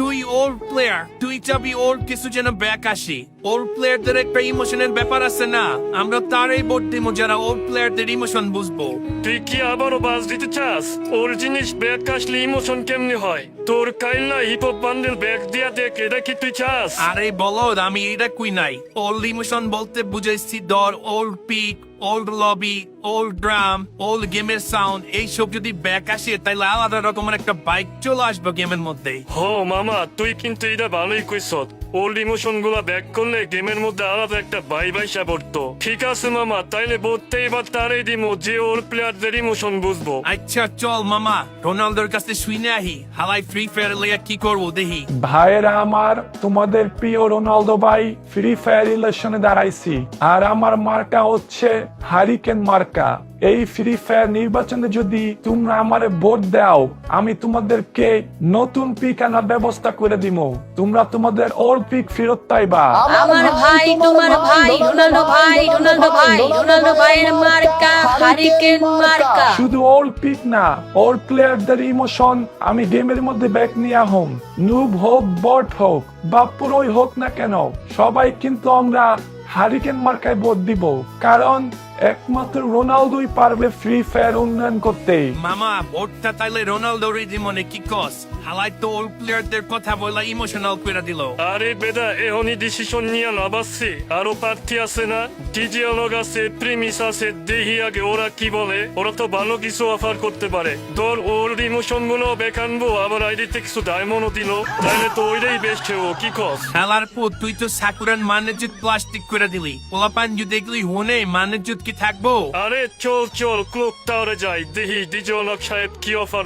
তুই ওর প্লেয়ার তুই চাবি ওর কিছু যেন ব্যাক আসি ওর প্লেয়ারদের একটা ইমোশনের ব্যাপার আছে না? আমরা তারই ভোট দিব যারা ওর প্লেয়ারদের ইমোশন বুঝব। তুই কি আবারও বাস দিতে চাস? ওর জিনিস ব্যাগ আসলে ইমোশন কেমনি হয়? তোর কাইল্লা হিপ হপ বান্ডেল ব্যাগ দিয়া দেখ এটা কি তুই চাস? আরে বলো আমি এটা কুই নাই। ওল্ড ইমোশন বলতে বুঝাইছি দর old pic old lobby old drum old গেমের সাউন্ড এইসব যদি ব্যাক আসে তাহলে আলাদা রকমের একটা বাইক চলে আসবে গেমের মধ্যে হো মামা তুই কিন্তু এটা ভালোই কইস ওল্ড ইমোশনগুলা ব্যাক করলে গেমের মধ্যে আলাদা একটা বাই বাইসা পড়তো। ঠিক আছে মামা তাইলে বলতে এবার তারই দিমো যে ওর প্লেয়ারদের ইমোশন বুঝব। আচ্ছা চল মামা রোনালদোর কাছে শুনে আহি হালাই ফ্রি ফায়ার লইয়া কি করব দেখি। ভাইয়েরা আমার তোমাদের প্রিয় রোনালদো ভাই ফ্রি ফায়ার ইলেকশনে দাঁড়াইছি। আর আমার মার্কা হচ্ছে হারিকেন মার্কা। এই ফ্রি ফায়ার নির্বাচনে যদি তোমরা আমারে ভোট দাও আমি তোমাদেরকে নতুন পিক আনার ব্যবস্থা করে দিব তোমরা তোমাদের ওল্ড পিক ফেরত পাইবা। আমার ভাই তোমার ভাই রোনাল্ডো ভাই রোনাল্ডো ভাই রোনাল্ডো ভাইয়ের মার্কা হারিকেন মার্কা। শুধু ওল্ড পিক না ওল্ড প্লেয়ারদের ইমোশন আমি গেমের মধ্যে ব্যাক নিয়ে হোক নুব হোক বট হোক বা পুরোই হোক না কেন সবাই কিন্তু আমরা হারিকেন মার্কায় ভোট দিব। কারণ একমাত্র রোনালদোই পারবে ফ্রি ফায়ার উন্নয়ন করতে মামা ভোটটা তাইলে রোনালদোর মনে কি কস? হালাই তো ওল্ড প্লেয়ারদের কথা বলা ইমোশনাল করে দিল। আরে বেদা এখনই ডিসিশন নিয়ে লাভ আছে। আরও প্রার্থী আছে না? টিজিওলগ আছে প্রিমিস আছে দেখি আগে ওরা কি বলে? ওরা তো ভালো কিছু অফার করতে পারে। তোর ওর ইমোশনগুলো বেকানবো আবার আইডিতে কিছু ডায়মন্ডও দিল। তাহলে তো ওইটাই বেস্ট হব কি কস? খেলার পর তুই তো সাকুরান মানেজুত প্লাস্টিক করে দিলি। পোলাপান যদি দেখলি হনে মানেজুত থাকব? আরে চল চল ক্লোক টাওয়ারে যাই। দেখি ডিজিওলগ সাহেব কি অফার